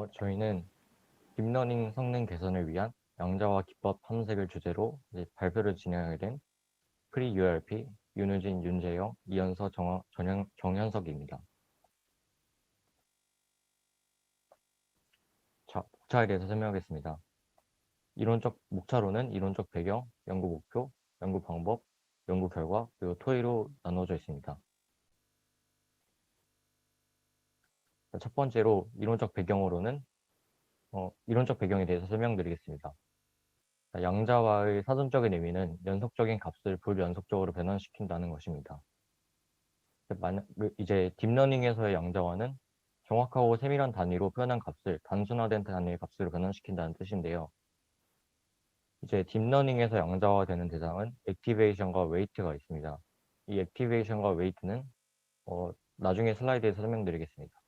어, 저희는 딥러닝 성능 개선을 위한 양자화 기법 탐색을 주제로 발표를 진행하게 된 프리 URP 윤우진, 윤재영, 이현서, 정화, 전현, 정현석입니다. 자, 목차에 대해서 설명하겠습니다. 이론적 목차로는 이론적 배경, 연구 목표, 연구 방법, 연구 결과, 그리고 토의로 나눠져 있습니다. 첫 번째로 이론적 배경으로는 어, 이론적 배경에 대해서 설명드리겠습니다. 양자와의 사전적인 의미는 연속적인 값을 불연속적으로 변환시킨다는 것입니다. 그 이제 딥러닝에서의 양자와는 정확하고 세밀한 단위로 표현한 값을 단순화된 단위의 값으로 변환시킨다는 뜻인데요. 이제 딥러닝에서 양자화되는 대상은 액티베이션과 웨이트가 있습니다. 이 액티베이션과 웨이트는 어, 나중에 슬라이드에서 설명드리겠습니다.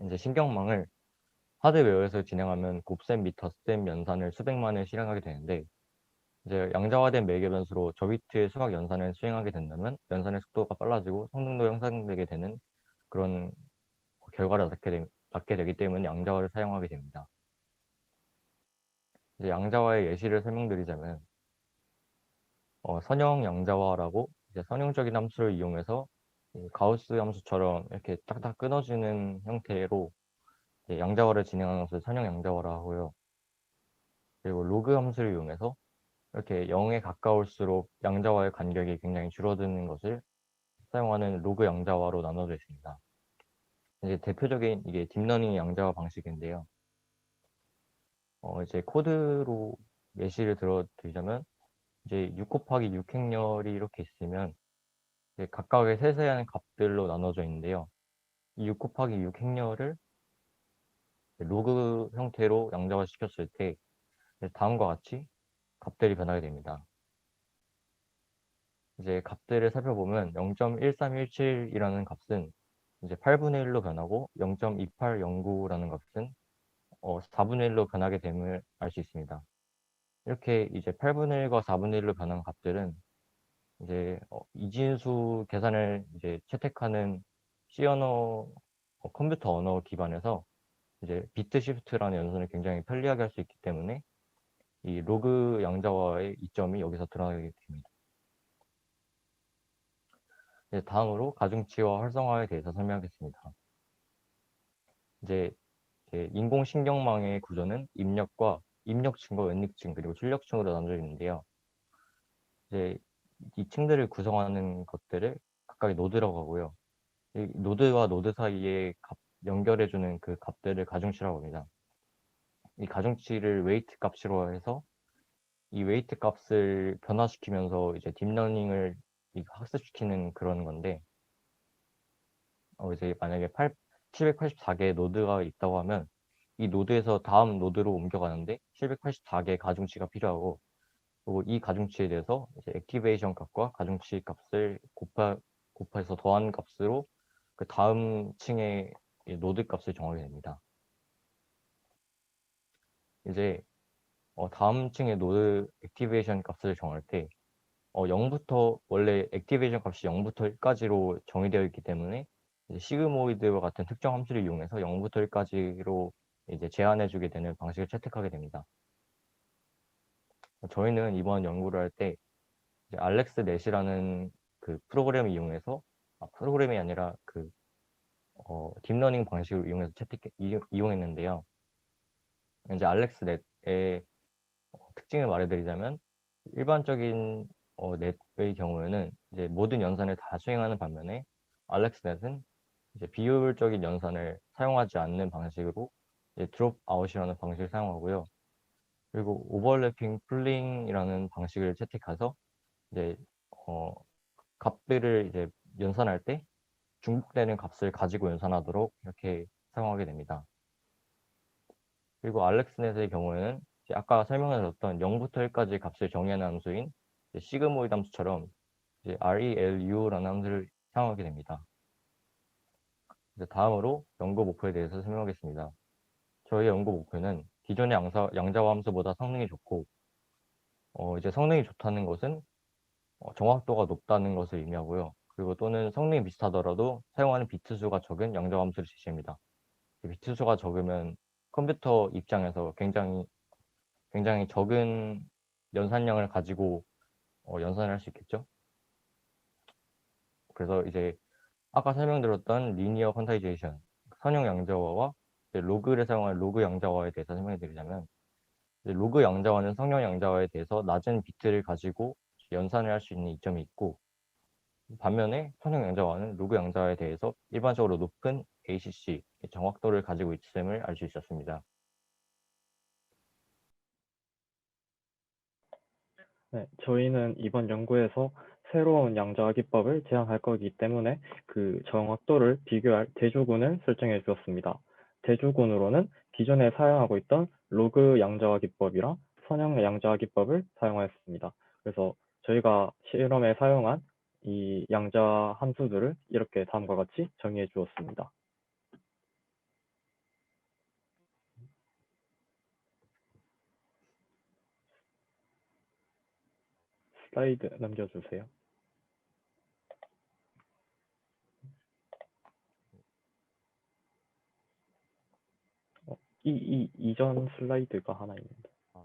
이제 신경망을 하드웨어에서 진행하면 곱셈 및 덧셈 연산을 수백만을 실행하게 되는데 이제 양자화된 매개 변수로 저 비트의 수학 연산을 수행하게 된다면 연산의 속도가 빨라지고 성능도 향상되게 되는 그런 결과를 낳게, 되, 낳게 되기 때문에 양자화를 사용하게 됩니다. 이제 양자화의 예시를 설명드리자면 어, 선형 양자화라고 이제 선형적인 함수를 이용해서 가우스 함수처럼 이렇게 딱딱 끊어지는 형태로 양자화를 진행하는 것을 선형 양자화라 하고요. 그리고 로그 함수를 이용해서 이렇게 0에 가까울수록 양자화의 간격이 굉장히 줄어드는 것을 사용하는 로그 양자화로 나눠져 있습니다. 이제 대표적인 이게 딥러닝 양자화 방식인데요. 어 이제 코드로 예시를 들어드리자면 이제 6 곱하기 6 행렬이 이렇게 있으면 각각의 세세한 값들로 나눠져 있는데요. 이 6 곱하기 6 행렬을 로그 형태로 양자화 시켰을 때 다음과 같이 값들이 변하게 됩니다. 이제 값들을 살펴보면 0.1317이라는 값은 이제 8분의 1로 변하고 0.2809라는 값은 어, 4분의 1로 변하게 됨을 알 수 있습니다. 이렇게 이제 8분의 1과 4분의 1로 변한 값들은 이제 어, 이진수 계산을 이제 채택하는 C 언어 어, 컴퓨터 언어 기반에서 이제 비트 시프트라는 연산을 굉장히 편리하게 할 수 있기 때문에 이 로그 양자화의 이점이 여기서 드러나게 됩니다. 이제 다음으로 가중치와 활성화에 대해서 설명하겠습니다. 이제 인공신경망의 구조는 입력과 입력층과 wenlik층 그리고 출력층으로 나눠져 있는데요. 이제 이 층들을 구성하는 것들을 각각의 노드라고 하고요. 이 노드와 노드 사이에 값, 연결해주는 그 값들을 가중치라고 합니다. 이 가중치를 웨이트 값으로 해서 이 웨이트 값을 변화시키면서 이제 딥러닝을 학습시키는 그런 건데 어 이제 만약에 8, 784개의 노드가 있다고 하면 이 노드에서 다음 노드로 옮겨가는데 784개의 가중치가 필요하고 그리고 이 가중치에 대해서 이제 액티베이션 값과 가중치 값을 곱하, 곱해서 더한 값으로 그 다음 층의 노드 값을 정하게 됩니다. 이제 어, 다음 층의 노드 액티베이션 값을 정할 때 어, 0부터 원래 액티베이션 값이 0부터 1까지로 정의되어 있기 때문에 시그모이드와 같은 특정 함수를 이용해서 0부터 1까지로 이제 제한해 주게 되는 방식을 채택하게 됩니다. 저희는 이번 연구를 할 때 알렉스 넷이라는 그 프로그램을 이용해서 아, 프로그램이 아니라 그 어, 딥러닝 방식을 이용해서 채택 이용했는데요. 이제 알렉스 넷의 어, 특징을 말해드리자면 일반적인 어, 넷의 경우에는 이제 모든 연산을 다 수행하는 반면에 알렉스 넷은 이제 비효율적인 연산을 사용하지 않는 방식으로 드롭 아웃이라는 방식을 사용하고요. 그리고 오버래핑 풀링이라는 방식을 채택해서 이제 어, 값들을 이제 연산할 때 중복되는 값을 가지고 연산하도록 이렇게 사용하게 됩니다. 그리고 알렉스넷의 경우에는 아까 설명해줬던 0부터 1까지 값을 정의하는 함수인 시그모이드 함수처럼 이제 RELU라는 함수를 사용하게 됩니다. 다음으로 연구 목표에 대해서 설명하겠습니다. 저희 연구 목표는 기존의 양사, 양자화 함수보다 성능이 좋고 어, 이제 성능이 좋다는 것은 어, 정확도가 높다는 것을 의미하고요. 그리고 또는 성능이 비슷하더라도 사용하는 비트 수가 적은 양자화 함수를 제시합니다. 비트 수가 적으면 컴퓨터 입장에서 굉장히 굉장히 적은 연산량을 가지고 어, 연산을 할 수 있겠죠. 그래서 이제 아까 설명드렸던 리니어 퀀타이제이션 선형 양자화와 로그를 사용한 로그 양자화에 대해서 설명해 드리자면 로그 양자화는 성형 양자화에 대해서 낮은 비트를 가지고 연산을 할 수 있는 이점이 있고 반면에 선형 양자화는 로그 양자화에 대해서 일반적으로 높은 ACC 정확도를 가지고 있음을 알 수 있었습니다. 네, 저희는 이번 연구에서 새로운 양자화 기법을 제안할 거기 때문에 그 정확도를 비교할 대조군을 설정해 주었습니다. 대조군으로는 기존에 사용하고 있던 로그 양자화 기법이랑 선형 양자화 기법을 사용하였습니다. 그래서 저희가 실험에 사용한 이 양자 함수들을 이렇게 다음과 같이 정의해 주었습니다. 슬라이드 넘겨주세요. 어, 이, 이, 이전 슬라이드가 하나 있는데. 아,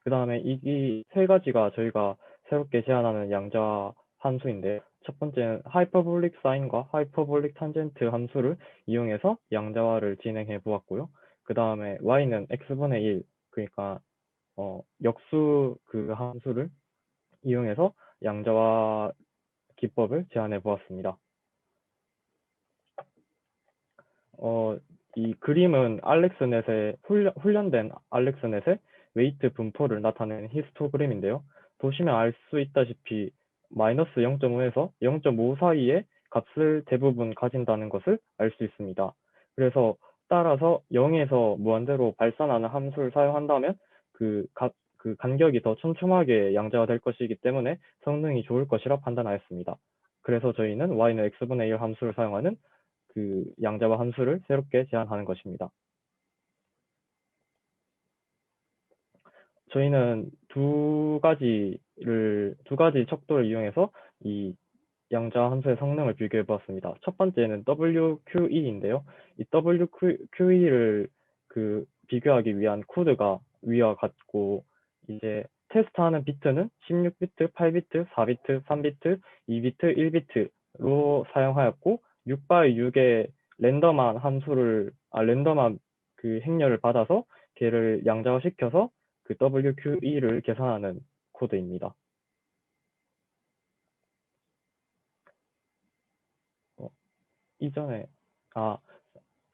그 다음에 이, 이세 가지가 저희가 새롭게 제안하는 양자 함수인데, 첫 번째는 하이퍼볼릭 사인과 하이퍼볼릭 탄젠트 함수를 이용해서 양자화를 진행해 보았고요. 그 다음에 y는 x분의 1, 그러니까 어, 역수 그 함수를 이용해서 양자화 기법을 제안해 보았습니다. 어, 이 그림은 알렉스넷의 훈련, 훈련 된 알렉스넷의 웨이트 분포를 나타내는 히스토그램인데요. 보시면 알 수 있다시피 마이너스 0.5에서 0.5 사이의 값을 대부분 가진다는 것을 알 수 있습니다. 그래서 따라서 0에서 무한대로 발산하는 함수를 사용한다면 그, 가, 그 간격이 더 촘촘하게 양자가 될 것이기 때문에 성능이 좋을 것이라 판단하였습니다. 그래서 저희는 y는 x분의 1 함수를 사용하는 그 양자화 함수를 새롭게 제안하는 것입니다. 저희는 두 가지를 두 가지 척도를 이용해서 이 양자 함수의 성능을 비교해 보았습니다. 첫 번째는 WQE인데요. 이 WQE를 그 비교하기 위한 코드가 위와 같고 이제 테스트하는 비트는 16비트, 8비트, 4비트, 3비트, 2비트, 1비트로 사용하였고 6x 6의 랜덤한 함수를 아 랜덤한 그 행렬을 받아서 걔를 양자화 시켜서 그 WQE를 계산하는 코드입니다. 어, 이전에 아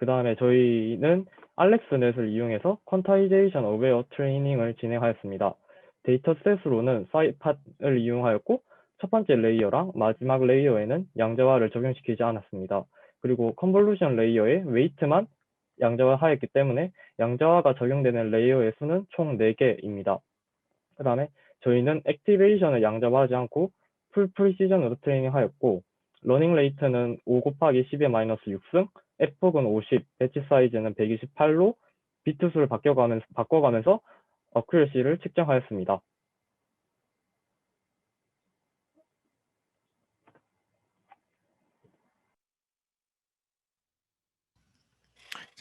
그 다음에 저희는 알렉스넷을 이용해서 퀀타이제이션 어웨어 트레이닝을 진행하였습니다. 데이터셋으로는 사이팟을 이용하였고 첫 번째 레이어랑 마지막 레이어에는 양자화를 적용시키지 않았습니다. 그리고 컨볼루션 레이어에 웨이트만 양자화하였기 때문에 양자화가 적용되는 레이어의 수는 총 4개입니다. 그 다음에 저희는 액티베이션을 양자화하지 않고 풀 프리시전으로 트레이닝 하였고 러닝 레이트는 5 곱하기 10의 마이너스 6승, F폭은 50, 배치 사이즈는 128로 비트 수를 바꿔가면서, 바꿔가면서 어큐러시를 측정하였습니다.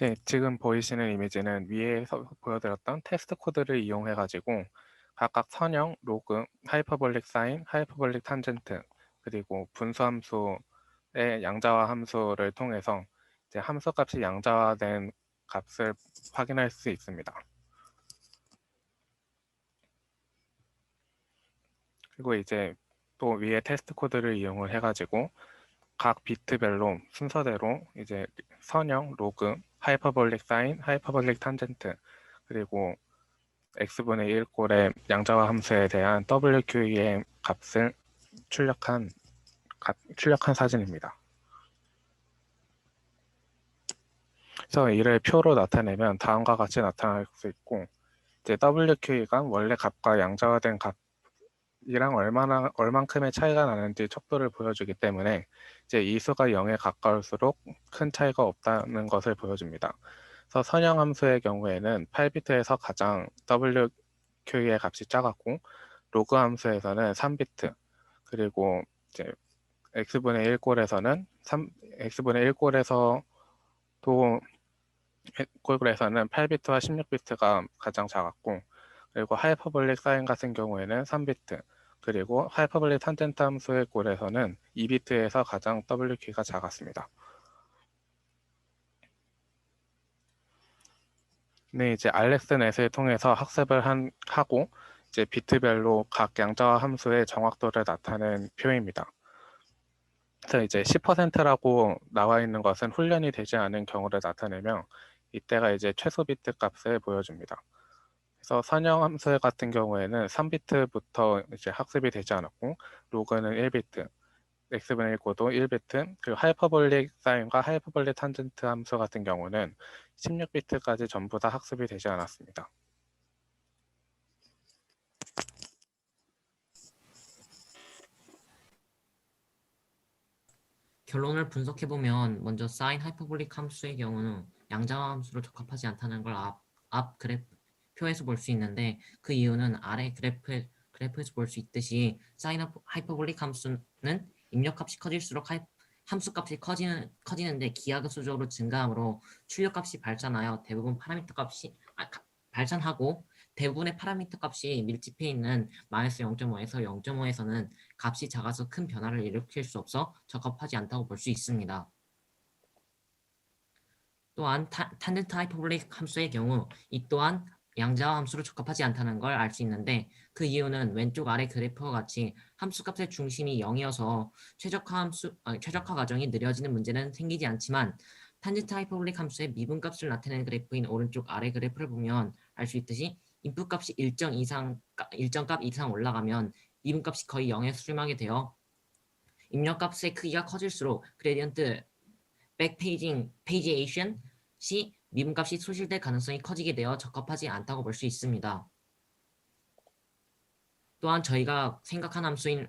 이제 지금 보이시는 이미지는 위에 서 보여드렸던 테스트 코드를 이용해 가지고 각각 선형, 로그, 하이퍼볼릭 사인, 하이퍼볼릭 탄젠트 그리고 분수 함수의 양자화 함수를 통해서 이제 함수 값이 양자화된 값을 확인할 수 있습니다. 그리고 이제 또 위에 테스트 코드를 이용을 해가지고 각 비트별로 순서대로 이제 선형, 로그, 하이퍼볼릭 사인, 하이퍼볼릭 탄젠트 그리고 x분의 1꼴의 양자화 함수에 대한 WQ의 값을 출력한 값, 출력한 사진입니다. 그래서 이를 표로 나타내면 다음과 같이 나타날 수 있고 이제 WQ가 원래 값과 양자화된 값이랑 얼마나 얼만큼의 차이가 나는지 척도를 보여주기 때문에 이제 이 수가 0에 가까울수록 큰 차이가 없다는 것을 보여줍니다. 그래서 선형 함수의 경우에는 8비트에서 가장 WQ의 값이 작았고 로그 함수에서는 3비트 그리고 이제 x분의 1꼴에서는 3, x분의 1꼴에서 또 콜그에서는 8비트와 16비트가 가장 작았고 그리고 하이퍼블릭 사인 같은 경우에는 3비트 그리고 하이퍼블릭 탄젠트 함수의 꼴에서는 2비트에서 가장 W 키가 작았습니다. 네, 이제 알렉스넷을 통해서 학습을 한, 하고 이제 비트별로 각 양자와 함수의 정확도를 나타낸 표입니다. 그래서 이제 10%라고 나와 있는 것은 훈련이 되지 않은 경우를 나타내며 이때가 이제 최소 비트 값을 보여줍니다. 그래서 선형 함수 같은 경우에는 3비트부터 이제 학습이 되지 않았고 로그는 1비트, x분의 1고도 1비트, 그리고 하이퍼볼릭 사인과 하이퍼볼릭 탄젠트 함수 같은 경우는 16비트까지 전부 다 학습이 되지 않았습니다. 결론을 분석해보면 먼저 사인 하이퍼볼릭 함수의 경우는 양자화 함수로 적합하지 않다는 걸 앞, 앞 그래프 표에서 볼 수 있는데 그 이유는 아래 그래프, 그래프에서 볼 수 있듯이 사인 하이퍼볼릭 함수는 입력값이 커질수록 하이, 함수값이 커지는, 커지는데 기하급수적으로 증가하므로 출력값이 발산하여 대부분 파라미터 값이 아, 가- 발산하고 대부분의 파라미터 값이 밀집해 있는 마이너스 0.5에서 0.5에서는 값이 작아서 큰 변화를 일으킬 수 없어 적합하지 않다고 볼 수 있습니다. 또한 타, 탄젠트 하이퍼볼릭 함수의 경우 이 또한 양자화 함수로 적합하지 않다는 걸 알 수 있는데 그 이유는 왼쪽 아래 그래프와 같이 함수값의 중심이 0이어서 최적화 함수 아니, 최적화 과정이 느려지는 문제는 생기지 않지만 탄젠트 하이퍼볼릭 함수의 미분값을 나타내는 그래프인 오른쪽 아래 그래프를 보면 알 수 있듯이 인풋 값이 일정 이상 가- 일정 값 이상 올라가면 미분값이 거의 0에 수렴하게 되어 입력값의 크기가 커질수록 그레디언트 백페이징 페이지에이션 시 미분값이 소실될 가능성이 커지게 되어 적합하지 않다고 볼 수 있습니다. 또한 저희가 생각한 함수인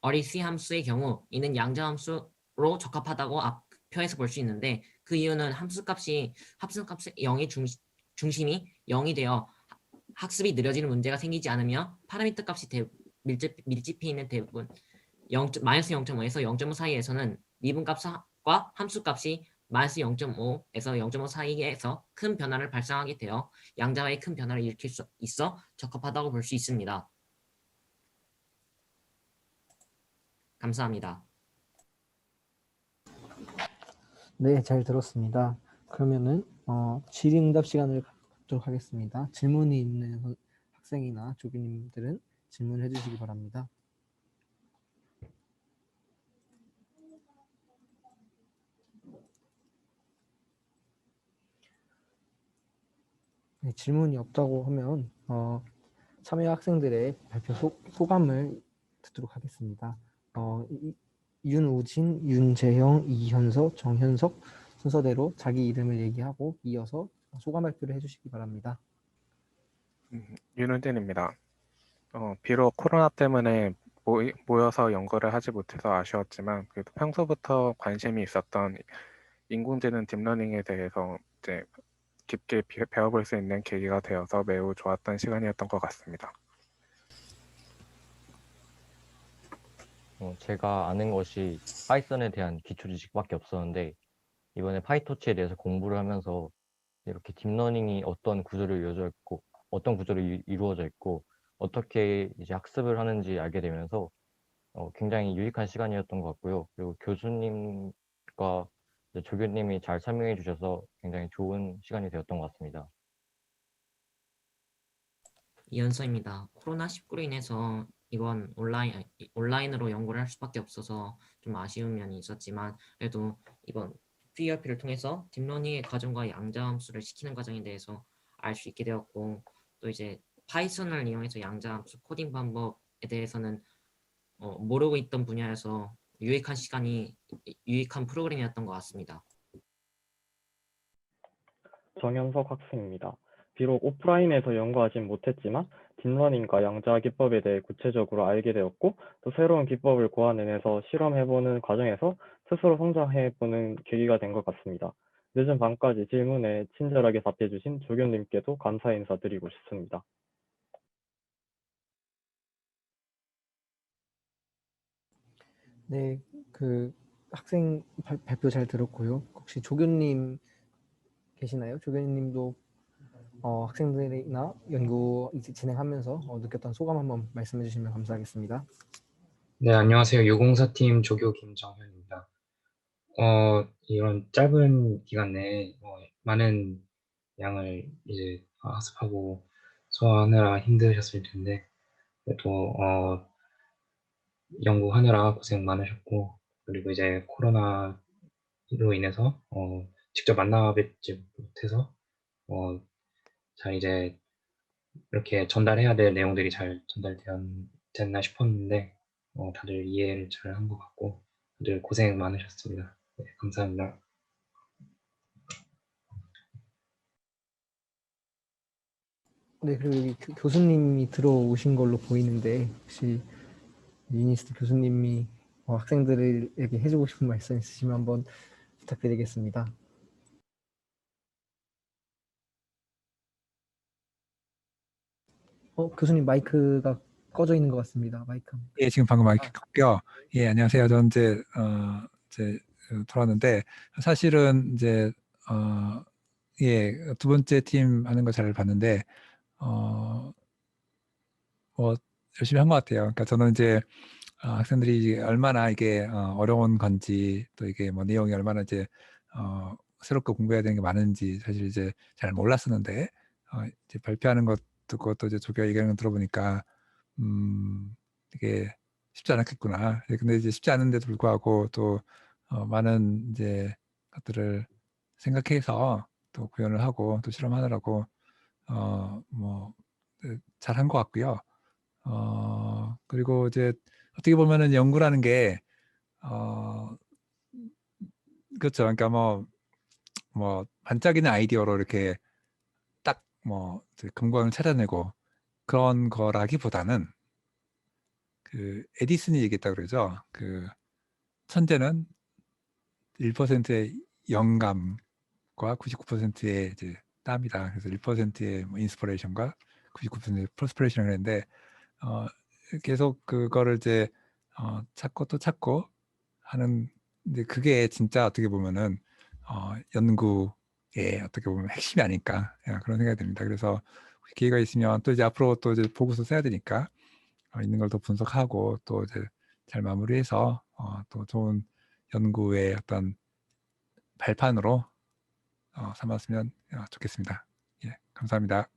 어리시 함수의 경우 이는 양자 함수로 적합하다고 앞 표에서 볼 수 있는데 그 이유는 함수값이 함수값의 0의 중, 중심이 0이 되어 학습이 느려지는 문제가 생기지 않으며 파라미터 값이 대, 밀집, 밀집해 있는 대부분 0, 마이너스 0.5에서 0.5 사이에서는 미분값과 함수값이 마이너스 0.5에서 0.5 사이에서 큰 변화를 발생하게 되어 양자와의 큰 변화를 일으킬 수 있어 적합하다고 볼 수 있습니다. 감사합니다. 네, 잘 들었습니다. 그러면은 어, 질의응답 시간을 갖도록 하겠습니다. 질문이 있는 선- 학생이나 조교님들은 질문해 주시기 바랍니다. 질문이 없다고 하면 어, 참여 학생들의 발표 소, 소감을 듣도록 하겠습니다. 어, 이- 윤우진, 윤재형, 이현서, 정현석 순서대로 자기 이름을 얘기하고 이어서 소감 발표를 해주시기 바랍니다. 윤은진입니다. 어, 비록 코로나 때문에 모이, 모여서 연구를 하지 못해서 아쉬웠지만 그래도 평소부터 관심이 있었던 인공지능 딥러닝에 대해서 이제 깊게 비- 배워볼 수 있는 계기가 되어서 매우 좋았던 시간이었던 것 같습니다. 어, 제가 아는 것이 파이썬에 대한 기초 지식밖에 없었는데 이번에 파이토치에 대해서 공부를 하면서 이렇게 딥러닝이 어떤 구조를 이루어져 있고 어떤 구조로 이- 이루어져 있고 어떻게 이제 학습을 하는지 알게 되면서 어, 굉장히 유익한 시간이었던 것 같고요. 그리고 교수님과 조교님이 잘 설명해 주셔서 굉장히 좋은 시간이 되었던 것 같습니다. 이현서입니다. 코로나19로 인해서 이번 온라인 온라인으로 연구를 할 수밖에 없어서 좀 아쉬운 면이 있었지만 그래도 이번 PRP를 통해서 딥러닝의 과정과 양자함수를 시키는 과정에 대해서 알 수 있게 되었고 또 이제 파이썬을 이용해서 양자함수 코딩 방법에 대해서는 어, 모르고 있던 분야에서 유익한 시간이 유익한 프로그램이었던 것 같습니다. 정현석 학생입니다. 비록 오프라인에서 연구하진 못했지만 딥러닝과 양자 기법에 대해 구체적으로 알게 되었고 또 새로운 기법을 고안해내서 실험해보는 과정에서 스스로 성장해보는 계기가 된 것 같습니다. 늦은 밤까지 질문에 친절하게 답해주신 조교님께도 감사 인사드리고 싶습니다. 네, 그 학생 발, 발표 잘 들었고요. 혹시 조교님 계시나요? 조교님도 어, 학생들이나 연구 진행하면서 어, 느꼈던 소감 한번 말씀해 주시면 감사하겠습니다. 네, 안녕하세요. 유공사팀 조교 김정현입니다. 어, 이런 짧은 기간 내에 어, 많은 양을 이제 학습하고 소화하느라 힘드셨을 텐데, 그래도 어, 연구하느라 고생 많으셨고, 그리고 이제 코로나로 인해서 어, 직접 만나 뵙지 못해서 어, 잘 이제 이렇게 전달해야 될 내용들이 잘 전달되었나 싶었는데, 어, 다들 이해를 잘 한 것 같고 다들 고생 많으셨습니다. 네, 감사합니다. 네, 그리고 교수님이 들어오신 걸로 보이는데 혹시 유니스트 교수님이 어, 학생들에게 해주고 싶은 말씀 있으시면 한번 부탁드리겠습니다. 어, 교수님 마이크가 꺼져 있는 것 같습니다. 마이크. 예, 지금 방금 마이크 켰고요. 예, 안녕하세요. 저는 이제 어 이제 어, 돌아왔는데 사실은 이제 어 예, 두 번째 팀 하는 거 잘 봤는데 어 뭐 열심히 한 것 같아요. 그러니까 저는 이제 어, 학생들이 얼마나 이게 어, 어려운 건지 또 이게 뭐 내용이 얼마나 이제 어 새롭게 공부해야 되는 게 많은지 사실 이제 잘 몰랐었는데 어 이제 발표하는 것 듣고 또 이제 조교 얘기하는 거 들어보니까 음 되게 쉽지 않았겠구나. 예, 근데 이제 쉽지 않은데도 불구하고 또 어, 많은 이제 것들을 생각해서 또 구현을 하고 또 실험하느라고 어뭐 잘한 것 같고요. 어 그리고 이제 어떻게 보면은 연구라는 게 어 그렇죠. 그러니까 뭐 뭐 반짝이는 아이디어로 이렇게 딱 뭐 금광을 찾아내고 그런 거라기보다는 그 에디슨이 얘기했다 그러죠. 그 천재는 1%의 영감과 99%의 이제 땀이다. 그래서 1%의 뭐 인스퍼레이션과 99%의 프로스퍼레이션을 했는데 어 계속 그거를 이제 어 찾고 또 찾고 하는 근데 그게 진짜 어떻게 보면은 어 연구의 어떻게 보면 핵심이 아닐까 예, 그런 생각이 듭니다. 그래서 기회가 있으면 또 이제 앞으로 또 이제 보고서 써야 되니까 어, 있는 걸 더 분석하고 또 이제 잘 마무리해서 어, 또 좋은 연구의 어떤 발판으로 어, 삼았으면 어, 좋겠습니다. 예, 감사합니다.